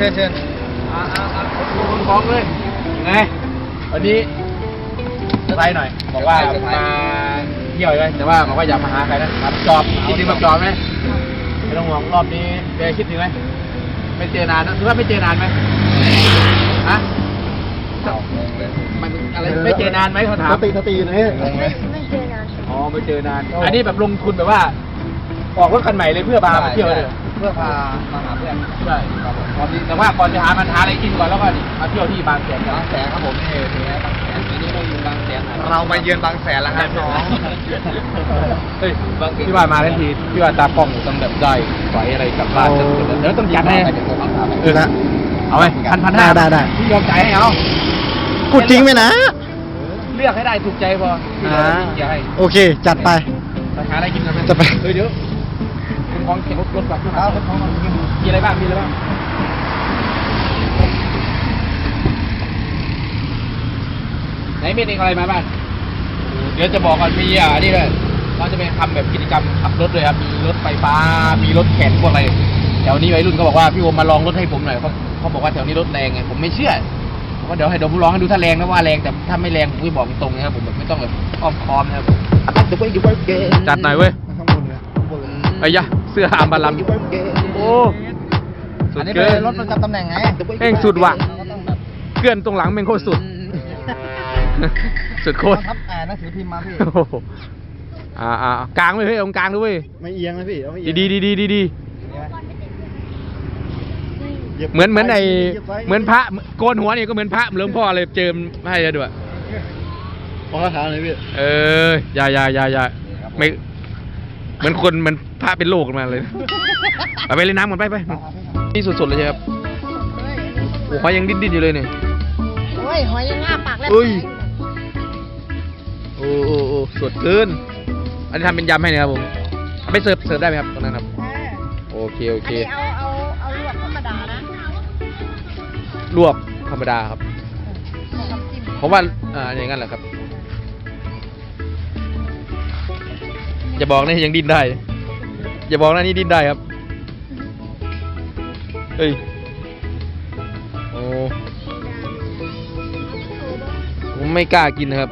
ชิญครับเชิญเชิญของเลยไงวันนี้เซอร์ไพรส์หน่อย บอกว่ามาเที่ยวเลยแต่ว่าบอกว่าอยากมาหาใครนะมาจอบคิดถึงมาจอบไหมไม่ต้องห่วงรอบนี้เบย์คิดถึงไหมไม่เจอนานนะหรือว่าไม่เจอนานไหมฮะมันอะไรไม่เจอนานไหมเขาถามสติสติอยู่ไหนไม่ไม่เจอนานอ๋อไม่เจอนาน อันนี้แบบลงทุนแบบว่า ออกรถคันใหม่เลยเพื่อพามาเที่ยวเลย เพื่อพามาหาเพื่อนใช่ครับผมตอนนี้แต่ว่าก่อนจะหามันหาอะไรกินก่อนแล้วก็มาเที่ยวที่บางแสนกันบางแสนครับผมนี่นี่บางแสนทีนี้เราอยู่บางแสนเรามาเยือนบางแสนแล้วครับน้องเฮ้ยพี่ว่ามาทันทีพี่ว่าตากล้องต้องแบบได้ไฟอะไรกลับบ้านจะสุดๆเดี๋ยวต้องจัดให้เออนะเอาไหมพันพันห้าได้ได้ได้พี่ยอมจ่ายให้เอากูจริงไหมนะเลือกให้ได้ถูกใจพอพี่อ่าอย่าให้โอเค จัดไปไปหาอะไรกินกันไหมจะไปเฮ้ยเดี๋ยวคุณ ของเก็บรถรถก่อนครับมีอะไรบ้างมีอะไรบ้างไหนมีเองอะไรมาบ้างเดี๋ยวจะบอกก่อนมีอ่านี่เลยเราจะไปทำแบบกิจกรรมขับรถเลยครับ มีรถไฟฟ้า มีรถแข่งพวกอะไร แถวนี้วัยรุ่นก็บอกว่าพี่โอมมาลองรถให้ผมหน่อยเขาเขาบอกว่าแถวนี้รถแรงไง ผมไม่เชื่อผมว่าเดี๋ยวให้เดี๋ยวผมลองให้ดูถ้าแรงนะว่าแรงแต่ถ้าไม่แรงผมไม่บอกตรงๆนะครับผมแบบไม่ต้องแบบอ้อมค้อมนะครับจัดหน่อยเว้ย ข้างบนเลยข้างบนเลยไอ้ยะ เสื้ออามบาลัมโอ้สุอัดนนี้เกิเป็นนรถประจำตำแหน่งไงแม่งสุดว่ะก็ต้องแบบเพื่อนตรงหลังเป็นโคตรสุด สุดโคตรทับอ่านหนังสือพิมพ์มาพี่ โอ้โหอ่าอ่ากลางเลยเฮ้ยตรงกลางด้วยเว้ยไม่เอียงนะพี่เอาไม่เอียงดีดีดีดีดียียบเหมือนเหมือนไอยียบไว้เหมือนพระโกนหัวนี่ก็เหมือนพระหลวงพ่อเลยเจิมให้เลยด้วยมองคาถาหน่อยพี่ เอออย่าอย่าอย่าอย่าไม่เหมือนคนเหมัน พระเป็นโรคขึ้นมาเลยไปไปเล่นน้ำกันไปไปนี่สุดๆเลยใช่ครับโอ้เขายังดิ้นดิ้นๆอยู่เลยเนี่ยโอ้ยหอยยังง่าปากแล้วอุ้ยโอ้โอ้โอ้สดเกิน อันนี้ทำเป็นยำให้นะครับผมเอาไปเสิร์ฟเสิร์ฟได้ไหมครับตรงนั้นครับ โอเคโออันเคนี้เอาเอาเอาลวกธรรมดานะลวกธรรมดาครับน้ำจิ้มเพราะว่าอ่าอย่างนั้นแหละครับอย่าบอกนะยังดิ้นได้ อย่าบอกนะนี่ดิ้นได้ครับ เฮ้ย โอ้ผมไม่กล้ากินนะครับ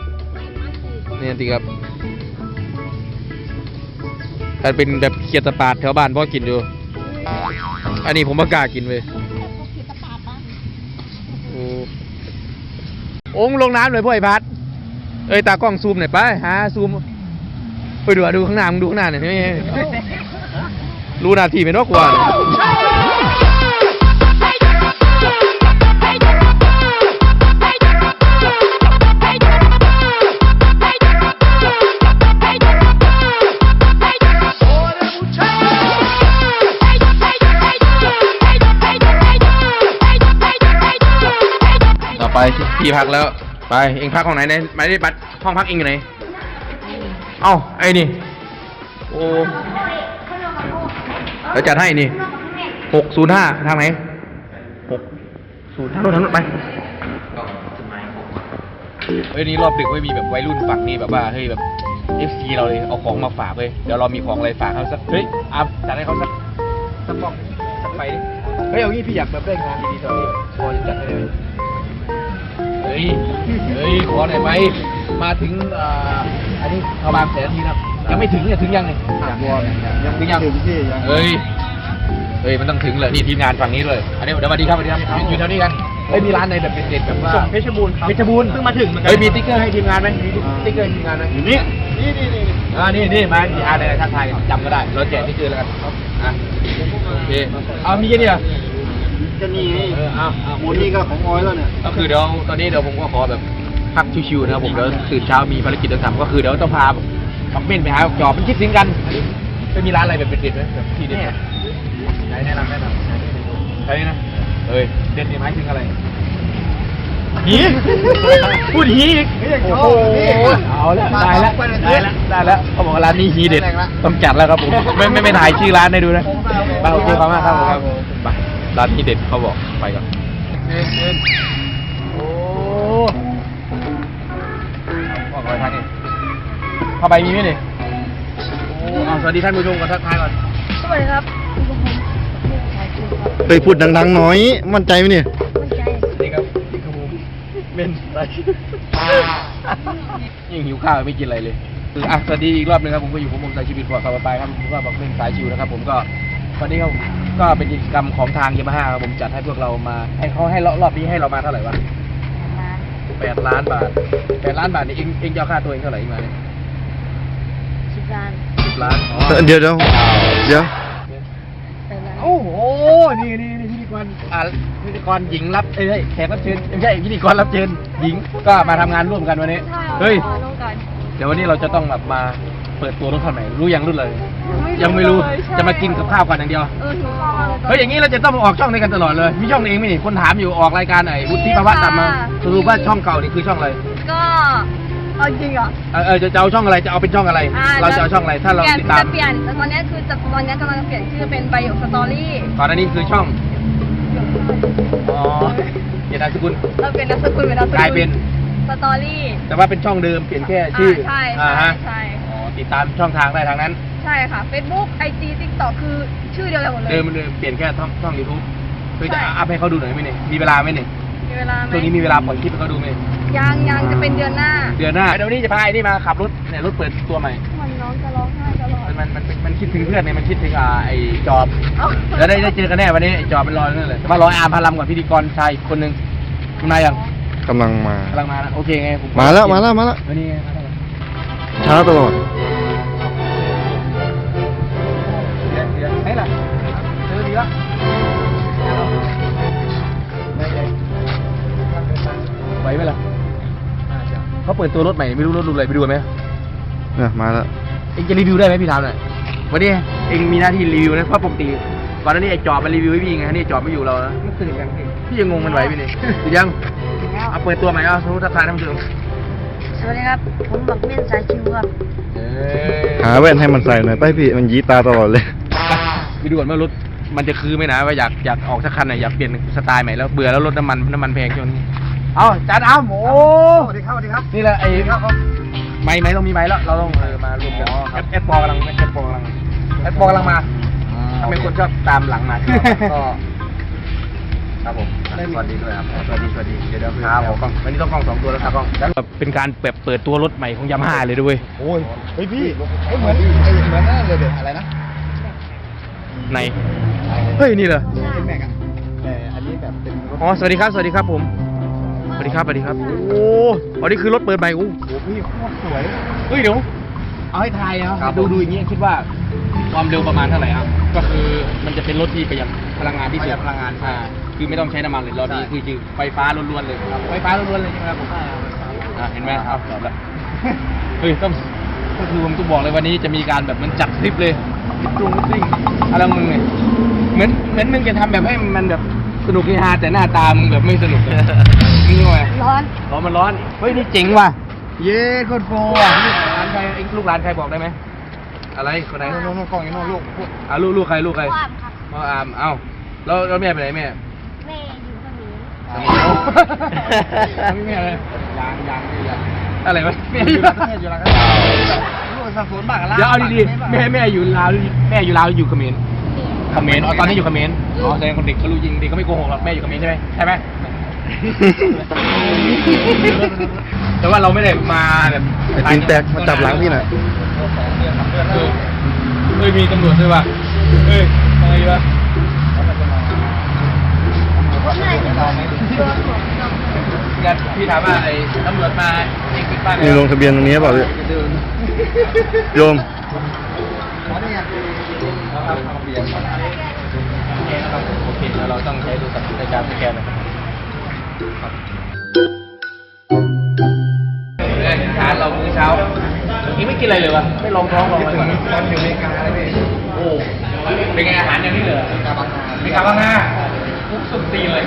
เนี่ยสิครับถ้าเป็นแบบเขียดสปาดแถวบ้านพ่อกินอยู่ อันนี้ผมไม่กล้ากินเว้ยโอ้องค์ลงน้ำเลยพ่อไอ้พัด เอ้ยตากล้องซูมหน่อยไปหาซูม ไปดูอะดูข้างหน้ามึงดูข้างหน้าหน่อยนี่ รู้หนาทีเป็นนกกว่าต่อไปที่พักแล้ว ไปเองพักห้องไหนไหนไม่ได้บัตรห้องพักเองอยู่ไหน เอ้าไอ้นี่ โอ้ เดี๋ยวจัดให้นี่หกศูนย์ห้าทางไหนหกศูนย์ทางโน้นทางโน้นไปเฮ้ยนี่รอบดึกไม่มีแบบวัยรุ่นฝั่งนี้แบบว่าเฮ้ยแบบเอฟซีเราเลยเอาของมาฝากเลยเดี๋ยวเรามีของอะไรฝากเขาสักเฮ้ยอาจัดให้เขาสักสักบอกสักไปดิเฮ้ยเอางี้พี่อยากแบบได้งานดีๆตอนนี้พอจะจัดให้เลยเฮ้ยเฮ้ยขอหน่อยไหมมาถึงอ่าอันนี้เขาบางแสนทีนะ ยังไม่ถึงเนี่ยถึงยังเนี่ยยังยังถึงยังถึงพี่ยังเฮ้ยเฮ้ยมันต้องถึงเลยนี่ทีมงานฝั่งนี้เลยอันนี้เดี๋ยวสวัสดีครับสวัสดีครับอยู่อยู่แถวนี้กันเฮ้ยมีร้านไหนแบบเด็ดๆแบบว่าเพชรบูรณ์ครับเพชรบูรณ์เพิ่งมาถึงเหมือนกัเฮ้ยมีติ๊กเกอร์ให้ทีมงานไหมมีติ๊กเกอร์ให้ทีมงานไหมอยู่นี่นี่นี่นี่อ่านี่นี่มาทีอาร์ในทักทายกันจำก็ได้เราแจกติ๊กเกอร์แล้วกันอะโอเคเอามีแค่นี้เหรอจะนี่ไงเออเอาเอาหมูนี่ก็ของออยแล้วเนี่ยก็คือเดี๋ยวตอนนี้เดี๋ยวผมก็ขอแบบพักชิวๆนะครับผมเดี๋ยวตื่นเช้ามีภารกิจต้องทำก็คือเดี๋ยวต้องพา ปักเม่นไปหาจอบมันคิดถึงกันจะมีร้านอะไรแบบเด็ดๆไหมแบบที่เด็ดไหนแนะนำแนะนำใช่นะเอ้ยเด็ดนี่หมายถึงอะไรหีพูดหีอีกโอ้โหเอาละได้แล้วได้แล้วได้แล้วเขาบอกว่าร้านนี้หีเด็ดต้องจัดแล้วครับผมไม่ไม่ไม่ถ่ายชื่อร้านให้ดูนะไปโอเคขอบคุณมากครับผมครับไปร้านที่เด็ดเขาบอกไปก่อนโอ้ ผ้าใบมีไหมนี่โอ้เอาสวัสดีท่านผู้ชมก่อนทักทายก่อนสวัสดีครับคุณผู้ชมนี่สายคิวครับไปพูดดังๆหน่อย มั่นใจไหมเนี่ยมั่นใจสวัสดีครับนี่ครับผมเป็นไรยังหิวข้าวไม่กินอะไรเลยคืออะสวัสดีอีกรอบหนึงครับผมก็อยู่ผมผมสายชีวิตพวกขับไปครับผมก็บอกเล่นสายชิวนะครับ ผมก็วันนี้ครับผมก็เป็นกิจกรรมของทางยามาฮ่าครับผมจัดให้พวกเรามา ให้เขาให้รอบนี้ให้เรามาเท่าไหร่วะมาแปดล้านบาทแปดล้านบาทนี่เองเองจะเอาค่าตัวเองเท่าไหร่มาเนี่ยสิบ ล้านสิบล้านอ๋อเดี๋ยวเดี๋ยวเดี๋ยวไปล้านโอ้โห นี่นี่นี่พิธีกรอ่าพิธีกรหญิงรับเอ้ยแขกรับเชิญไม่ใช่พิธีกรรับเชิญหญิงก็มาทำงานร่วมกันวันนี้เฮ้ยน้องกันเดี๋ยววันนี้เราจะต้องแบบมาเปิดตัวรถคันใหม่รู้ยังรุ่นเลย ยังไม่รู้จะมากินกับข้าวกันอย่างเดียว เออหิวข้าวมากเลยตอนเฮ้ยอย่างนี้เราจะต้องมาออกช่องด้วยกันตลอดเลย มีช่องเองไหมนี่คนถามอยู่ออกรายการไหนวุฒิภาวะตัดมาสรุปว่าช่องเก่านี่คือช่องอะไร ก็ เอาจริงเหรอ เออเออจะจะเอาช่องอะไรจะเอาเป็นช่องอะไร อ่เราจะเอาช่องอะไรถ้าเราปลี่ยนติดตามจะเปลี่ยนแต่ตอนนี้คือจะตอนนี้กำลังเปลี่ยนชื่อเป็นใบหยกสตอรี่ก่อนหน้านี้คือช่องอ๋อเปลี่ยนนามสกุลเราเปลี่ยนนามสกุลเป็นนามสกุลกลายเป็น สตอรี่แต่ว่าเป็นช่องเดิมเปลี่ยนแค่ชื่อใช่อ่าใช่ฮะใช่อ๋อติดตามช่องทางได้ทางนั้น ใช่ค่ะ Facebook IG TikTok คือชื่อเดียวกันหมดเลย เดิมเดิมเปลี่ยนแค่ช่องช่องยูทูบคือจะใช่ อัพให้เขาดูหน่อยไหมเนี่ยมีเวลาไหมเนี่ยมี เวลาไหมช่วงนี้มีเวลาปล่อยคลิปให้เขาดูไหมยังยังจะเป็นเดือนหน้า เดือนหน้าเดี๋ยววันนี้จะพาไอ้นี่มาขับรถเนี่ยรถเปิดตัวใหม่ มันน้องจะร้องไห้ตลอด มันมันมันมันคิดถึงเพื่อนเนี่ยมันคิดถึงอ่าไอ้จอบเอ้าแล้วได้ได้เจอกันแน่วันนี้ไอ้จอบเป็นรอนั่นเลยแต่ว่ารอไอ้อาร์มพารัมก่อนพิธีกรชายอีกคนนึงคุณนายยังกำลังมา กำลังมานะโอเคไงผมมาแล้วมาแล้วมาแล้ววันนี้ไงมาแล้ว ช้าตลอด ไหวไหมล่ะเขาเปิดตัวรถใหม่ไม่รู้รถรุ่นอะไรไปดูไหมเนี่ยมาแล้วเองจะรีวิวได้ไหมพี่ถามหน่อยวันนี้เองมีหน้าที่รีวิวนะเพราะปกติก่อนหน้านี้ไอ้จอบมารีวิวให้พี่ไงนี่จอบไม่อยู่เรานะไม่ตื่นกันพี่พี่ยังงงมันไหวพี่นี่ตื่นยังเอาเปิดตัวใหม่เอาสมมติทักทายท่านผู้ชมสวัสดีครับ ผมบักเม่นสายคิวครับหาแว่นให้มันใส่หน่อยไปพี่มันยีตาตลอดเลยไปดูก่อนว่ารถมันจะคือไหมนะว่าอยากอยากออกสักคันหน่อยอยากเปลี่ยนสไตล์ใหม่แล้วเบื่อแล้วรถน้ำมันน้ำมันแพงช่วงนี้ เอาจานอ้ามโอ้สวัสดีครับสวัสดีครับนี่แหละไอ้ไม้ไม้ต้องมีไม้แล้ว เราต้องเออมารวมกันแอดแอดปอกำลังแอดปอกำลังแอดปอกำลังมาถ้าเป็นคนชอบตามหลังมาก็ครับผมสวัสดีด้วยครับสวัสดีสวัสดีเดี๋ยวเดี๋ยวครับผมกล้องวันนี้ต้องกล้องสองตัวแล้วครับกล้องแล้วเป็นการแบบเปิดตัวรถใหม่ของยามาฮ่าเลยด้วยโอ้ยเฮ้ยพี่เฮ้ยเหมือนเหมือนนั่นเลยเด็อะไรนะในเฮ้ยนี่เหรอเป็นแม็กอะแต่อันนี้แบบเป็นรถอ๋อสวัสดีครับสวัสดีครับผมส วัสดีครับสวัสดีครับ โอ้อันนี้คือรถเปิดใหม่โอ้โอ้พี่โคตรสวยเฮ้ยเดี๋ยวเอาให้ทายนะครับครับดูดูอย่างนี้คิดว่าความเร็วประมาณเท่าไหร่ครับก็คือมันจะเป็นรถที่ประหยัดพลังงานที่สุดประหยัดพลังงานอ่าคือไม่ต้องใช้น้ำมันเลยรถนี้ใช่คือคือไฟฟ้าล้วนๆเลยครับไฟฟ้าล้วนๆเลยใช่ไหมครับผมอ่าเห็นไหมครับตอบแล้วเฮ้ยต้องก็คือผมต้องบอกเลยวันนี้จะมีการแบบมันจัดทริปเลยทริปตรงซิ่งอะไรของมึงเนี่ยเหมือนเหมือนมึงจะทำแบบให้มันแบบ สนุกเฮฮาแต่หน้าตามึงแบบไม่สนุกมึงรู้ไหมร้อนร้อนมันร้อน เฮ้ยนี่เจ๋งว่ะ เย้โคตรโปรอะนี่ร้านใครเอ็งลูกร้านใครบอกได้ไหม อะไรคนไหนโน่นโน่นกล้องอยู่โน่นลูกลูกอะลูกลูกใครลูกใครความครับพ่ออามเอ้าแล้วแล้วแม่ไปไหนแม่แม่อยู่เขมรสมุทรไม่แม่เลยยางยางนี่ยางอะไรวะแม่อยู่ต่างประเทศอยู่ต่างประเทศลูกสับสนบ้างอะล่ะเดี๋ยวเอาดีๆแม่แม่อยู่ลาวแม่อยู่ลาวอยู่เขมร เขมรอ๋อตอนนี้อยู่เขมรอ๋อแสดงคนเด็กเขารู้จริงเด็กเขาไม่โกหกหรอกแม่อยู่เขมรใช่ไหมใช่ไหม แต่ว่าเราไม่ได้มาแบบไอ้ตีนแตกมาจับหลังพี่หน่อยเออเฮ้ยมีตำรวจด้วยว่ะเฮ้ยอะไรวะผมน่าจะโดนหัวโดนงั้นพี่ถามว่าไอ้ตำรวจมาเองเป็นบ้านมีลงทะเบียนตรงนี้เปล่าพี่โยม โอเคแล้วเราต้องใช้ดูสัญในการสแกนนะครับเอ้ยทานเรามื้อเช้าอนี่ไม่กินอะไรเลยวะไม่ลองท้องลองอะไรก่อนตอนอยู่อเมริกาเลยพี่โอ้เป็นไงอาหารย่างนี้เหลยกาบังนาเมกาบังนาคุกสุดตีเลย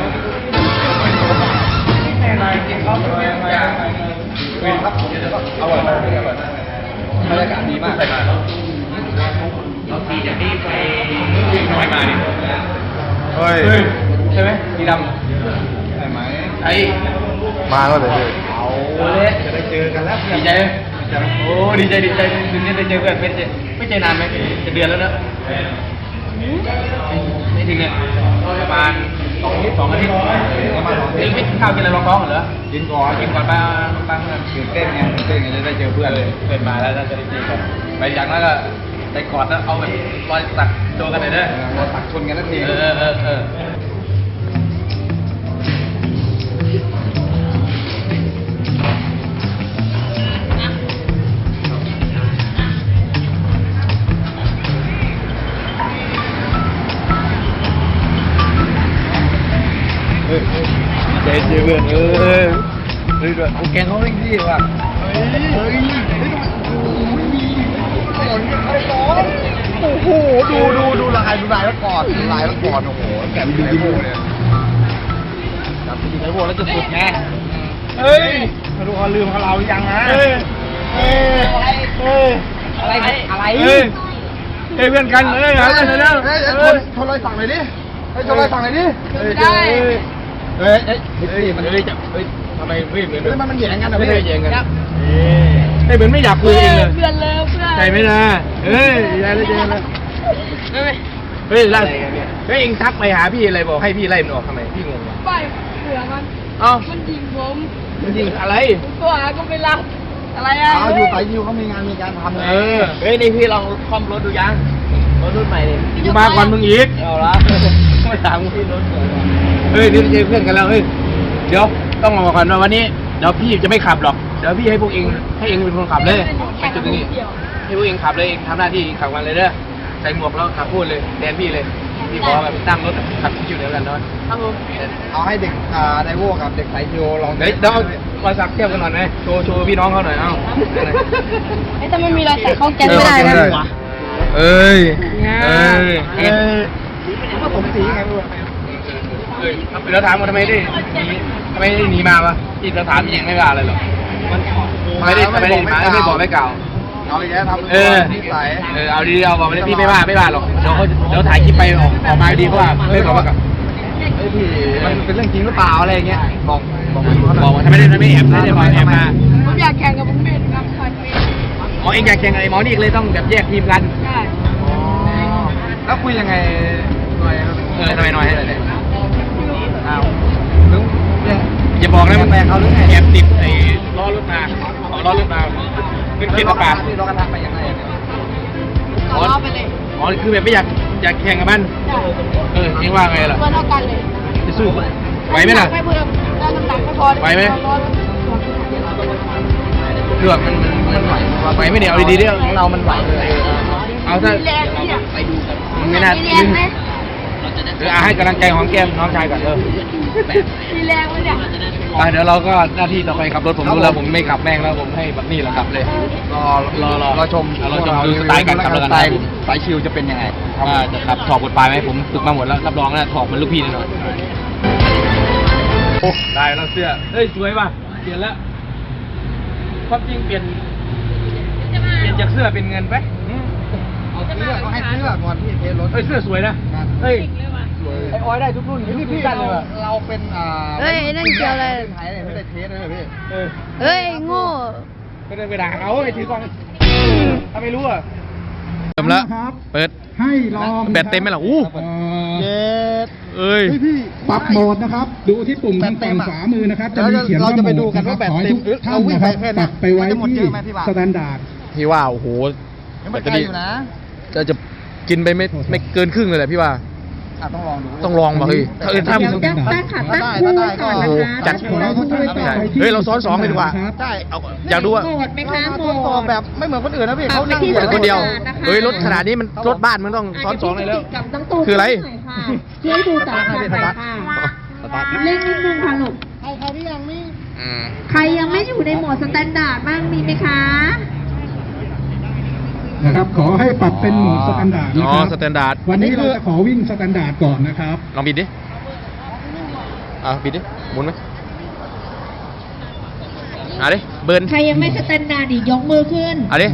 แม่นายกินข้าวด้วยอย่าเฮ้ยครับเดี๋ยวๆเอาไว้มาเอาไว้มาบรรยากาศดีมาก ไปมาเราตีจากนี่ไปน้อยมาดิเฮ้ยเฮ้ย ใช่ไหมสีดำใช่ไหมไอ้มาแล้วเลยพี่เอาเละจะได้เจอกันแล้วดีใจไหมโอ้ดีใจดีใจถึงได้เจอเพื่อนไม่เจอไม่เจอนานไหมจะเดือนแล้วนะไม่ถึงเนี่ยประมาณสองอาทิตย์สองอาทิตย์ประมาณสองอาทิตย์ไม่กินข้าวกินอะไรรองท้องเหรอกินก่อนกินก่อนบ้างบ้างเพื่อนตื่นเต้นไงตื่นเต้นไงจะได้เจอเพื่อนเลยเพื่อนมาแล้วจะได้เจอกันไปจากนั้นก็ ไปกอดแล้วเอาแบบรอยสักโชว์กันหน่อยเด้อรอยสักชนกันนาทีเออเออเออใจเจอเพื่อนเออเฮ้ยด้วยโอแกงเขาไม่ดีว่ะเฮ้ย โอ้โห ดูดูดูลายดูลายแล้วก่อนดูลายแล้วก่อนโอ้โหแกะดูดูเนี่ยจับดีไอ้โว้แล้วจะสุดไงเฮ้ยมาดูเขาลืมเขาเรายังนะเฮ้ยเฮ้ยเฮ้ยอะไรอะไรเฮ้ยเฮ้ยเพื่อนกันเฮ้ยหากันเถอะนะเฮ้ยเฮ้ยชนรอยสั่งหน่อยดิเฮ้ยชนรอยสั่งหน่อยดิได้เฮ้ยเฮ้ยเฮ้ยมันเฮ้ยจะเฮ้ย ทำไมเฮ้ยเหมือนเฮ้ยมันมันแย่งกันนะไม่พี่ได้แย่งกันเฮ้ยเหมือนไม่อยากคุยเองเลยเพื่อนเลยเพื่อนใช่ไหมนะเฮ้ยยายได้เจอแล้วไม่ไม่เฮ้ยล่าเฮ้ยเองทักไปหาพี่อะไรบอกให้พี่ไล่มันออกทำไมพี่งงว่ะไปเผื่อมันเอ้ามันยิงผมมันยิงอะไรผมตัวหาก็ไม่รับอะไรอะเอาอยู่สายยิวเขามีงานมีการทำไงเออเฮ้ยนี่พี่ลองคอมรถดูยังรถรุ่นใหม่เนี่ยกูมาก่อนมึงอีกเอาละไม่ถามพี่รถสวยว่ะเฮ้ยนี่เจอเพื่อนกันแล้วเฮ้ยเดี๋ยว ต้องบอกก่อนว่าวันนี้เดี๋ยวพี่จะไม่ขับหรอกเดี๋ยวพี่ให้พวกเองให้เองเป็นคนขับเลยไปจุดนี้ให้พวกเองขับเลยเองทำหน้าที่ขับมันเลยเด้อใส่หมวกแล้วขับพูดเลยแทนพี่เลยพี่ขอแบบนั่งรถขับชิวๆเดียวกันเนาะครับผมเอาให้เด็กอ่าไดโวกับเด็กสายยิวลองเดี๋ยวเดี๋ยวเอามาสักเทียบกันหน่อยไหมโชว์โชว์พี่น้องเขาหน่อยเอ้าไอ้ถ้าไม่มีรอยสักเขาแกนไม่ได้นะเอ้ยเอ้ยเอ้ยเอ้ยผสมสีไงพี่เอ้ยเดี๋ยวถามว่าทำไมได้หนีทำไมได้หนีมาวะที่เราถามยังไม่ว่าอะไรหรอกทำไมได้ทำไมได้หนีมาไม่บอกไม่กล่าวเอาอีกแล้วทำเออนิสัยเออเอาดีๆเอาบอกไม่ได้พี่ไม่ว่าไม่ว่าหรอกเดี๋ยวเขาเดี๋ยวถ่ายคลิปไปออกออกมาดีเพราะว่าไม่บอกว่ากับเฮ้ยพี่มันเป็นเรื่องจริงหรือเปล่าอะไรอย่างเงี้ยบอกบอกบอกว่าทำไมได้ทำไมแอบไม่ได้บอกแอบมาผมอยากแข่งกับผมเบนครับคอยเบนอ๋อเองอยากแข่งไอ้หมอนี่เลยต้องแบบแยกทีมกันใช่แล้วคุยยังไงหน่อยครับเออทำไมน้อยให้เลย อ้าวนึกเนี่ย อย่าบอกนะแปลเขาหรือไง แอบติดไอ้ล้อรถมาเอาล้อรถมาขึ้นเกียร์กระบะที่เรากระทำไปยังไงเนี่ยขอเล่าไปเลยอ๋อคือแบบไม่อยากอยากแข่งกับมันใช่เออเองว่าไงล่ะเพื่อนเท่ากันเลยจะสู้ไหวไหมล่ะ ไม่เพิ่มได้น้ำหนักไม่พอไหวไหมร้อนคือแบบมันมันมันไหวไหวไหมเนี่ยเอาดีๆเรื่องของเรามันไหวเลย เอาถ้ามีแรงเนี่ยไปดูกันไม่น่ามีแรงไหม เราจะได้เอออะให้กำลังใจของแก้มน้องชายก่อนเออมีแรงไหมเนี่ยไปเดี๋ยวเราก็หน้าที่ต่อไปขับรถผมรู้แล้วผมไม่ขับแม่งแล้วผมให้บักนี่แหละขับเลย รอรอรอรอชมเราชมดูสไตล์การขับแล้วกันสไตล์สายชิวจะเป็นยังไงว่าจะขับถอดบทปลายไหมผมฝึกมาหมดแล้วรับรองนะถอดมันลูกพี่แน่นอนโอ้ได้แล้วเสื้อเฮ้ยสวยป่ะเปลี่ยนแล้วความจริงเปลี่ยนเปลี่ยนจากเสื้อเป็นเงินไปอืมเอาเสื้อเขาให้เสื้อก่อนที่เทสรถเฮ้ยเสื้อสวยนะ เฮ้ยไอออยได้ทุกรุ่นนี่พี่เราเราเป็นอ่าเฮ้ยนั่นเกี่ยวอะไรไทยเนี่ยไม่ได้เทสเลยเหรอพี่เออเฮ้ยโง่ไม่ได้ไปด่าเขาไอ้ถือกล้องถ้าไม่รู้อะเต็มแล้วเปิดให้ลองแบตเต็มไหมล่ะอู้เจ็ดเอ้ยปรับโหมดนะครับ ดูที่ปุ่มทางฝั่งขวามือนะครับ จะมีเขียนว่าเราจะไปโหมดูดกันนะครัว่าบแบตขอให้เต็มทุกท่านเราวิ่งนะคไปรับแค่ปเนี้รัยบไปไว้มันจะหมดที่เยอะไหมพี่บ่าวสแตนดาร์ดพี่ว่าโอ้โหยังไม่ไกลอยู่นะจะจะกินไปไม่ไม่เกินครึ่งเลยแหละพี่ว่า อะต้องลองดูต้องลองว่ะเฮ้ยถ้าเออถ้า เดี๋ยวจะตั้งถ้าได้ถ้าได้ก็โอ้โหจัดขอให้ทุกท่านไปที่เฮ้ยเราซ้อนสองเลยดีกว่าครับได้เอาอยากดูอะโหดไหมคะโหทดสอบดแบบไม่เหมือนคนอื่นนะพี่เขานั่งที่เหยียบสคนเดียวนะคะเฮ้ยรถขนาดนี้มันรถบ้านมันต้องซ้อนสองเลยแล้ว กับน้องตูนคืออะไร หน่ยค่ะช่วยดูกับทางหน่อยค่ะสตาร์ทเล่นนิดนึงค่ะลูกใครใครที่ยังไม่ อืม ใครยังไม่อยู่ในโหมดสแตนดาร์ดบ้างมีไหมคะ นะครับ ขอให้ปรับเป็นโหมดสแตนดาร์ดนะอ๋อครับสแตนดาร์ดวันนี้เราจะขอวิ่งสแตนดาร์ดก่อนนะครับ ลองบิดดิ อะบิดดิหมุนไหมอะดิ เบิร์นใครยังไม่สแตนดาร์ดอีกยกมือขึ้น อะดิ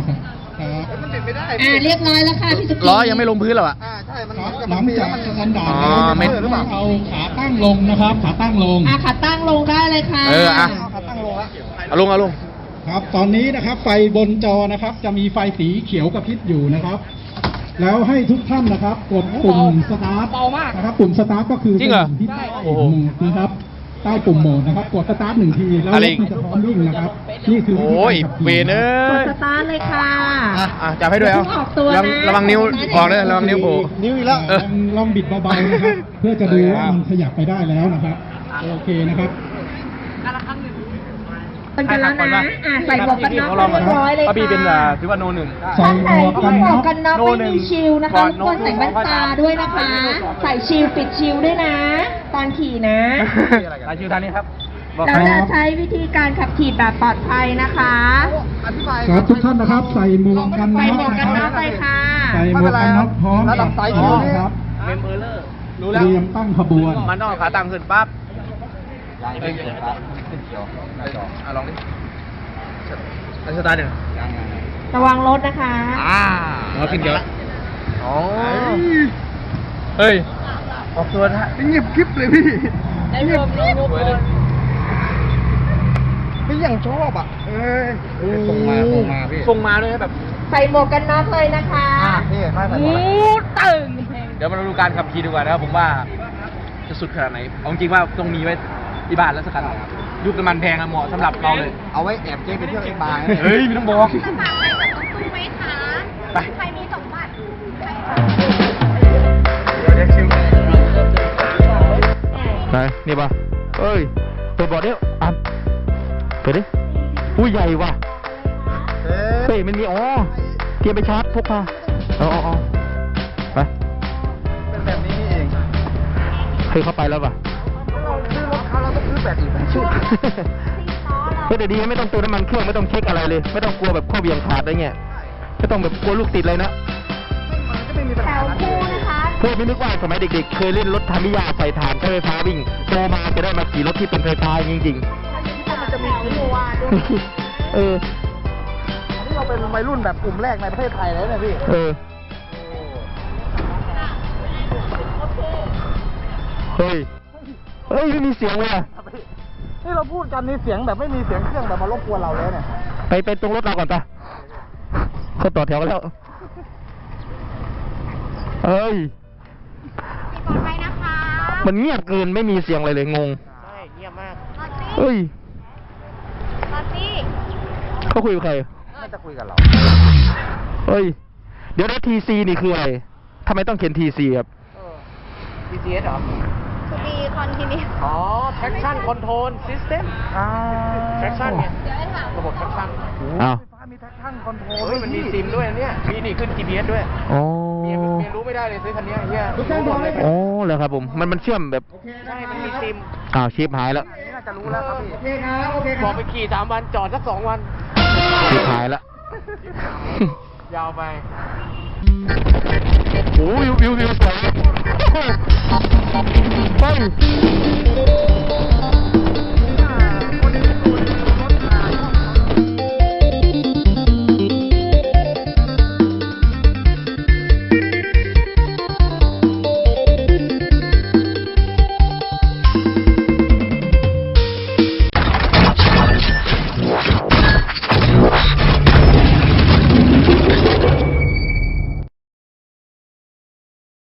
มันติดไม่ได้อ่าเรียบร้อยแล้วค่ะพี่สุกี้ล้อยังไม่ลงพื้นหรออะ อ่าใช่ มันหลังจากสแตนดาร์ดอ๋อแล้วไม่ไม่เอาขาตั้งลงนะครับ ขาตั้งลง อ่าขาตั้งลงได้เลยค่ะเอออะ เอาขาตั้งลงแล้วเอาลงเอาลง ครับ ตอนนี้นะครับไฟบนจอนะครับ จะมีไฟสีเขียวกระพริบอยู่นะครับ แล้วให้ทุกท่านนะครับกดปุ่มสตาร์ทนะครับ ปุ่มสตาร์ทก็คือจริงเหรอ ปุ่มที่ใต้โอ้โหโหมดนะครับใต้ปุ่มโหมดนะครับ กดสตาร์ทหนึ่งทีแล้วอะไรรถมันจะพร้อมวิ่งนะครับ นี่คือวิธีโอ้ยการขับขี่เวนเอ้กดยสตาร์ทเลยค่ะ อะอะจับให้ด้วยเอาอย่าเพิ่งออกตัวนะ ระวังระวังนิ้วออกเลยระวังนิ้วโผล่ นิ้วอีกแล้ว เออลองลองบิดเบาๆนะครับ เพื่อจะดูว่ามันขยับไปได้แล้วนะครับ โอเคนะครับเป็น กันแล้วนะอะใส่หมวกกันน็อกเรียบร้อยเลยค่ะป้าบีเป็นอ่าถือว่าโนหนึ่ง ใส่ถ้าหมใส่วกหกันมน็วอกกกันน็อกโน่ไม่หนึ่งมีชิลนะคะก่อนทุกคนโน่ใส่แว่นตาด้วยนะคะ ใส่ชิลปิดชิลด้วยนะ ตอนขี่นะรายชื่อท่านนี้ครับบอกเราใครจะใช้วิธีการขับขี่แบบปลอดภัยนะคะอธิบายครับทุกท่านนะครับ ใส่หมวกกันใส่น็อกหมวกนะกันคน็รัอบกเลยค่ะใส่หมวกกันน็อกพร้อมระดับสายพชิร้วอมนี่ครับเมมเบอร์เลอร์รู้เตแล้วรียมตั้งขบวน มันต้องเอาขาตั้งขึ้นปั๊บ เอ้ยอะลองดิอันสตาร์ทหนึ่งระวังรถนะคะอ่าเอาขึ้นเกียร์ละอ๋อเฮ้ยออกตัวนะเงียบคลิปเลยพี่ได้รวมรวมรวมสวยเลยพี่ยังชอบอะเอ้ยส่งมาส่งมาพี่ส่งมาด้วยนะแบบใส่หมวกกันน็อกเลยนะคะนี่ไม่ใส่หมมูวกตึงเดี๋ยวมาดูการขับขี่ดีกว่านะครับผมว่าจะสุดขนาดไหนเอาจริงว่าต้องมีไว้ ที่บ้านแล้วสักคันยุคน้ำมันแพงอะเหมาะสำหรับเราเลย เอาไว้แอบเจ๊ไปเที่ยวเองบางเฮ้ยไม่ต้องบอก จะฝากอะไรกับน้องตุ้มไหมคะไป ใครมีสมบัติใครเดี๋ยวเรียกชื่อไหนนี่ปะเอ้ยเปิดบอร์ดดิอะเปิดดิอุ้ยใหญ่ว่ะเฮ้ยมันมีอ๋อเตรียมไปชาร์จพกพาเอ๋อาเอาไปเป็นแบบนี้นี่เองเคยเข้าไปแล้วป่ะ แบบอีกชุดเฮ้ยแต่ดีนะไม่ต้องเติมน้ำมันเครื่องไม่ต้องเช็คอะไรเลย ไม่ต้องกลัวแบบข้อเบี่ยงขาดอะไรเงี้ยไม่ต้องแบบกลัวลูกติดเลยนะมันก็ไม่มีปัญแถหาวคู่นะคะเพื่อไม่นึกว่าสมัยเด็กๆ เคยเล่นรถทามิยาใส่ถ่านใช้ไฟฟ้าวิ่งโตมาจะได้มาขี่รถที่เป็นไฟฟ้าจริงมันจะมีกลุ่มๆเออ อันนี้เราเป็นวัยรุ่นแบบกลุ่มแรกในประเทศไทยเลยเนี่ยพี่ เออ เฮ้ย เฮ้ย ไม่มีเสียงเลยอะ นี่เราพูดกันนี่เสียงแบบไม่มีเสียงเครื่องแบบมารบกวนเราเลยเนี่ย ไปไปตรงรถเราก่อนปะเขาต่อแถวกันแล้ว เอ้ยปลอดภัยนะคะมันเงียบเกินไม่มีเสียงอะไรเลยงง ใช่เงียบมากตอนนี้เอ้ยตอนนี้เขาคุยกับใคร น่าจะคุยกับเรา เอ้ย เดี๋ยวนะทีซีนี่คืออะไรทำไมต้องเขียนทีซีครับ BTS เหรอ to be continue อ๋อ traction control system อ่า traction เนี่ยเดี๋ยวให้ถามระบบ traction อ้าวไฟฟ้ามีแท็กชั่นคอนโทรลเฮ้ยมันมีซิมด้วยเนี่ยมีนี่ขึ้น GPS ด้วยอ๋อเมียเมียรู้ไม่ได้เลยซื้อคันเนี้ยเฮียรู้หมดเลยอ๋อแล้วครับผม มันมันเชื่อมแบบ ใช่ มันมีซิม อ้าวชิปหายแล้วนี่น่าจะรู้แล้วครับพี่โอเคครับโอเคคบรัอบกไปขี่สามวัน จอดสักสองวัน ชิปหายแล้ว ยาวไป โอ้วิววิววิวสวยไป